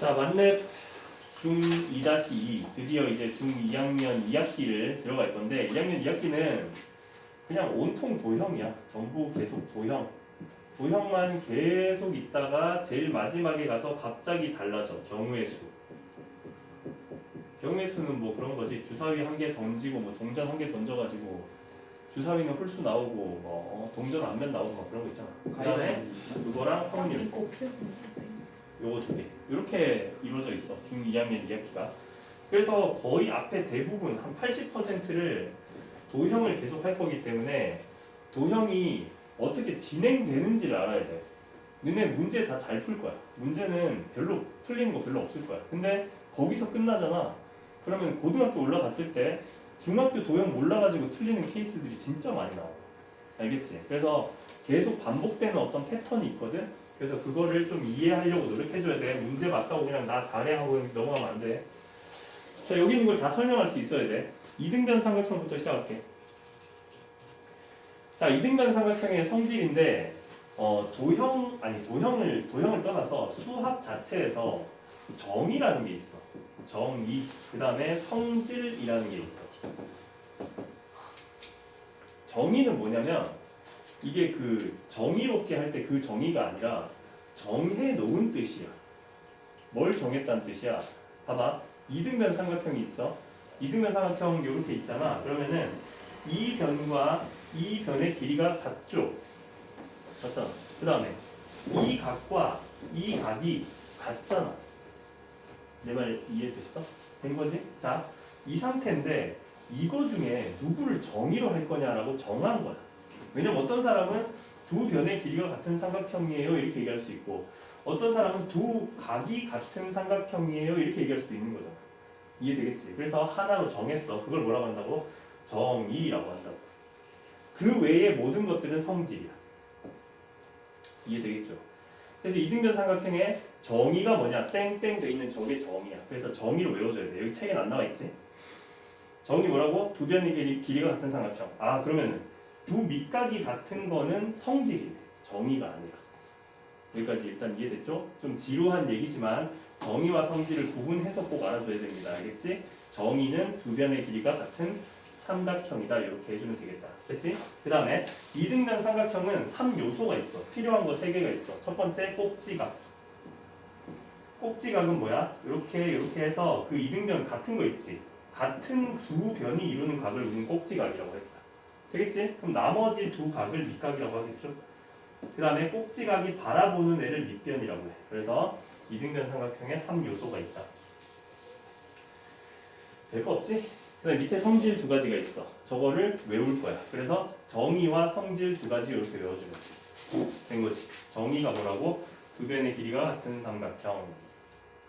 자, 만렙 중2-2 드디어 이제 중2학년 2학기를 들어갈 건데 2학년 2학기는 그냥 온통 도형이야. 전부 계속 도형. 도형만 계속 있다가 제일 마지막에 가서 갑자기 달라져. 경우의 수. 경우의 수는 뭐 그런 거지. 주사위 한 개 던지고 뭐 동전 한 개 던져가지고 주사위는 홀수 나오고 뭐 동전 앞면 나오고 막 그런 거 있잖아. 그다음에 그거랑 확률. 요거 두 개. 이렇게 이루어져 있어. 중 2학년 2학기가. 그래서 거의 앞에 대부분 한 80%를 도형을 계속 할 거기 때문에 도형이 어떻게 진행되는지를 알아야 돼. 너네 문제 다 잘 풀 거야. 문제는 별로 틀리는 거 별로 없을 거야. 근데 거기서 끝나잖아. 그러면 고등학교 올라갔을 때 중학교 도형 몰라가지고 틀리는 케이스들이 진짜 많이 나와. 알겠지? 그래서 계속 반복되는 어떤 패턴이 있거든. 그래서 그거를 좀 이해하려고 노력해줘야 돼. 문제 맞다고 그냥 나 잘해 하고 넘어가면 안 돼. 자, 여기 있는 걸 다 설명할 수 있어야 돼. 이등변 삼각형부터 시작할게. 자, 이등변 삼각형의 성질인데, 어, 도형, 아니, 도형을, 도형을 떠나서 수학 자체에서 정의라는 게 있어. 정의. 그 다음에 성질이라는 게 있어. 정의는 뭐냐면, 이게 그 정의롭게 할 때 그 정의가 아니라 정해 놓은 뜻이야. 뭘 정했다는 뜻이야? 봐봐. 이등변 삼각형이 있어. 이등변 삼각형 이렇게 있잖아. 그러면은 이 변과 이 변의 길이가 같죠. 맞잖아. 그 다음에 이 각과 이 각이 같잖아. 내 말 이해됐어? 된 거지? 자, 이 상태인데 이거 중에 누구를 정의로 할 거냐라고 정한 거야. 왜냐면 어떤 사람은 두 변의 길이가 같은 삼각형이에요 이렇게 얘기할 수 있고 어떤 사람은 두 각이 같은 삼각형이에요 이렇게 얘기할 수도 있는 거잖아 이해되겠지? 그래서 하나로 정했어 그걸 뭐라고 한다고? 정의라고 한다고 그 외의 모든 것들은 성질이야 이해되겠죠? 그래서 이등변 삼각형의 정의가 뭐냐 땡땡 돼 있는 저게 정의야 그래서 정의로 외워줘야 돼 여기 책에 안 나와 있지? 정의 뭐라고? 두 변의 길이, 길이가 같은 삼각형 아 그러면은 두 밑각이 같은 거는 성질이네. 정의가 아니라. 여기까지 일단 이해됐죠? 좀 지루한 얘기지만 정의와 성질을 구분해서 꼭 알아줘야 됩니다. 알겠지? 정의는 두 변의 길이가 같은 삼각형이다. 이렇게 해주면 되겠다. 됐지? 그 다음에 이등변 삼각형은 3요소가 있어. 필요한 거 3개가 있어. 첫 번째 꼭지각. 꼭지각은 뭐야? 이렇게 이렇게 해서 그 이등변 같은 거 있지. 같은 두 변이 이루는 각을 우리는 꼭지각이라고 했다. 되겠지? 그럼 나머지 두 각을 밑각이라고 하겠죠? 그 다음에 꼭지각이 바라보는 애를 밑변이라고 해. 그래서 이등변 삼각형에 3요소가 있다. 별거 없지? 그 다음에 밑에 성질 두 가지가 있어. 저거를 외울 거야. 그래서 정의와 성질 두 가지 이렇게 외워주면 된 거지. 정의가 뭐라고? 두 변의 길이가 같은 삼각형.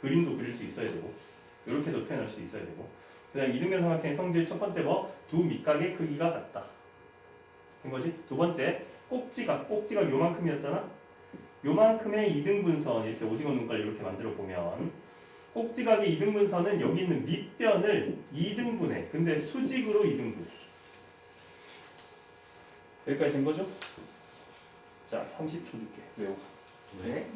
그림도 그릴 수 있어야 되고 이렇게도 표현할 수 있어야 되고 그 다음에 이등변 삼각형의 성질 첫 번째 뭐? 두 밑각의 크기가 같다. 된 거지? 두 번째 꼭지각 꼭지각 요만큼이었잖아. 요만큼의 이등분선 이렇게 오징어 눈깔 이렇게 만들어 보면 꼭지각의 이등분선은 여기 있는 밑변을 이등분해. 근데 수직으로 이등분. 여기까지 된 거죠? 자, 30초 줄게. 외워. 왜?